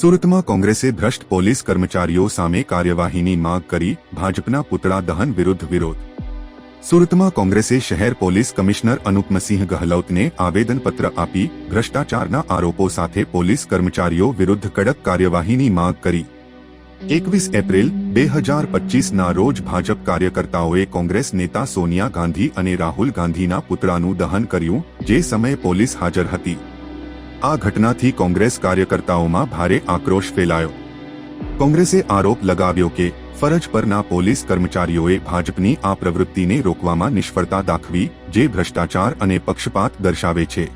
સુરતમાં કોંગ્રેસે ભ્રષ્ટ પોલીસ કર્મચારીઓ સામે કાર્યવાહીની માંગ કરી ભાજપના પુતળા દહન વિરુદ્ધ વિરોધ. સુરતમાં કોંગ્રેસે શહેર પોલીસ કમિશનર અનુપમસિંહ ગહલોતને આવેદનપત્ર આપી ભ્રષ્ટાચારના આરોપો સાથે પોલીસ કર્મચારીઓ વિરુદ્ધ કડક કાર્યવાહીની માંગ કરી. એકવીસ એપ્રિલ, બે હજાર પચીસના રોજ ભાજપ કાર્યકર્તાઓએ કોંગ્રેસ નેતા સોનિયા ગાંધી અને રાહુલ ગાંધીના પુતળાનું દહન કર્યું, જે સમયે પોલીસ હાજર હતી. આ ઘટનાથી કોંગ્રેસ કાર્યકર્તાઓમાં ભારે આક્રોશ ફેલાયો. કોંગ્રેસે આરોપ લગાવ્યો કે ફરજ પરના પોલીસ કર્મચારીઓએ ભાજપની આ પ્રવૃત્તિને રોકવામાં નિષ્ફળતા દાખવી, જે ભ્રષ્ટાચાર અને પક્ષપાત દર્શાવે છે.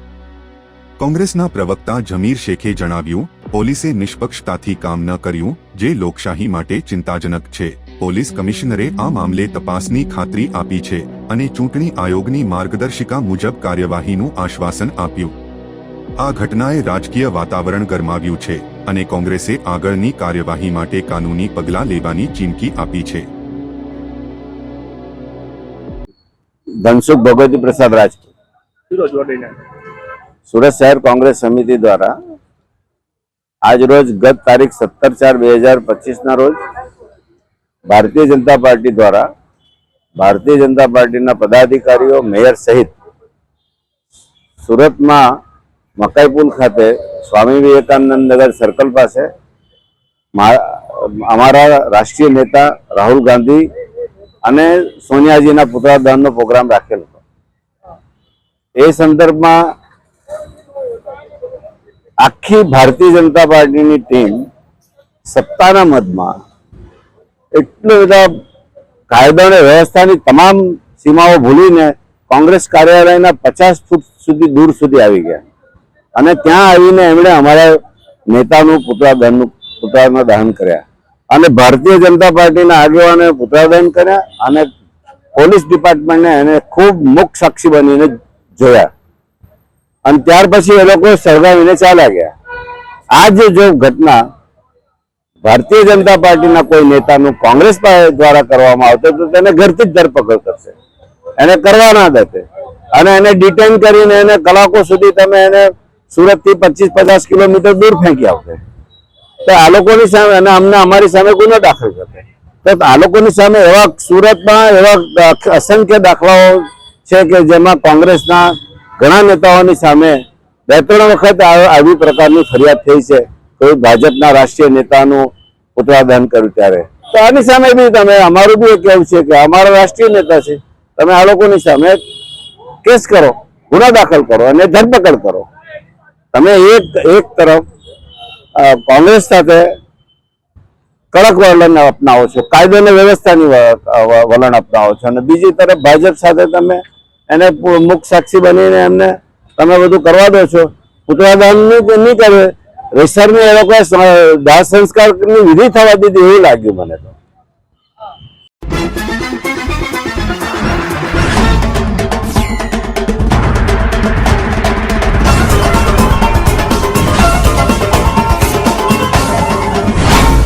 કોંગ્રેસના પ્રવક્તા જમીર શેખે જણાવ્યું, પોલીસે નિષ્પક્ષતાથી કામ ન કર્યું, જે લોકશાહી માટે ચિંતાજનક છે. પોલીસ કમિશનરે આ મામલે તપાસની ખાતરી આપી છે અને ચૂંટણી આયોગની માર્ગદર્શિકા મુજબ કાર્યવાહીનું આશ્વાસન આપ્યું. આ ઘટનાએ રાજકીય વાતાવરણ ગરમાવ્યું છે અને કોંગ્રેસે આગળની કાર્યવાહી માટે કાનૂની પગલાં લેવાની ચીમકી આપી છે. ધનસુખ ભગવતી પ્રસાદ રાજપૂત. સુરત શહેર કોંગ્રેસ સમિતિ દ્વારા આજ રોજ ગત તારીખ સત્તર ચાર બે હજાર પચીસના રોજ ભારતીય જનતા પાર્ટી દ્વારા ભારતીય જનતા પાર્ટીના પદાધિકારીઓ મેયર સહિત સુરતમાં મકાઈ પુલ ખાતે સ્વામી વિવેકાનંદ નગર સર્કલ પાસે અમારા રાષ્ટ્રીય નેતા રાહુલ ગાંધી અને સોનિયાજીના પુત્રાદાનનો પ્રોગ્રામ રાખેલ હતો. એ સંદર્ભમાં આખી ભારતીય જનતા પાર્ટીની ટીમ સત્તાના મતમાં એટલા બધા કાયદા અને વ્યવસ્થાની તમામ સીમાઓ ભૂલીને કોંગ્રેસ કાર્યાલયના પચાસ ફૂટ સુધી દૂર સુધી આવી ગયા. અને ત્યાં આવીને એમણે અમારા નેતાનું પુતળા દહનનું પુતળાના દહન કર્યા. અને ભારતીય જનતા પાર્ટીના આગેવાને પુતળા દહન કર્યા અને પોલીસ ડિપાર્ટમેન્ટને એને ખૂબ મુખ સાક્ષી બનીને જોયા. અને ત્યાર પછી એ લોકો સળગાવીને ચાલ્યા ગયા. આ જે જો ઘટના ભારતીય જનતા પાર્ટીના કોઈ નેતાનું કોંગ્રેસ દ્વારા કરવામાં આવતો તો તેને ઘરથી જ ધરપકડ કરશે. એને કરવા ના દેતે અને એને ડિટેન કરીને એને કલાકો સુધી તમે એને સુરતથી પચીસ પચાસ કિલોમીટર દૂર ફેંકી આવશે. તો આ લોકોની સામે અને અમને અમારી સામે ગુનો દાખલ કરશે. તો આ લોકોની સામે એવા સુરતમાં એવા અસંખ્ય દાખલાઓ છે કે જેમાં કોંગ્રેસના ઘણા નેતાઓની સામે બે, ત્રણ વખત આવી પ્રકારની ફરિયાદ થઈ છે. કોઈ ભાજપના રાષ્ટ્રીય નેતાનું પુતળા કર્યું ત્યારે. તો આની સામે બી તમે, અમારું બી એ કહેવું છે કે અમારા રાષ્ટ્રીય નેતા છે. તમે આ લોકોની સામે કેસ કરો, ગુનો દાખલ કરો અને ધરપકડ કરો. તમે એક એક તરફ કોંગ્રેસ સાથે કડક વલણ અપનાવો છો, કાયદો અને વ્યવસ્થાની વલણ અપનાવો છો અને બીજી તરફ ભાજપ સાથે તમે એને મુખ સાક્ષી બનીને એમને તમે બધું કરવા દો છો. પુતળા દાન નહીં નહીં કરે રેસરની એ લોકોએ દાહ સંસ્કારની વિધિ થવા દીધી એવું લાગ્યું મને તો.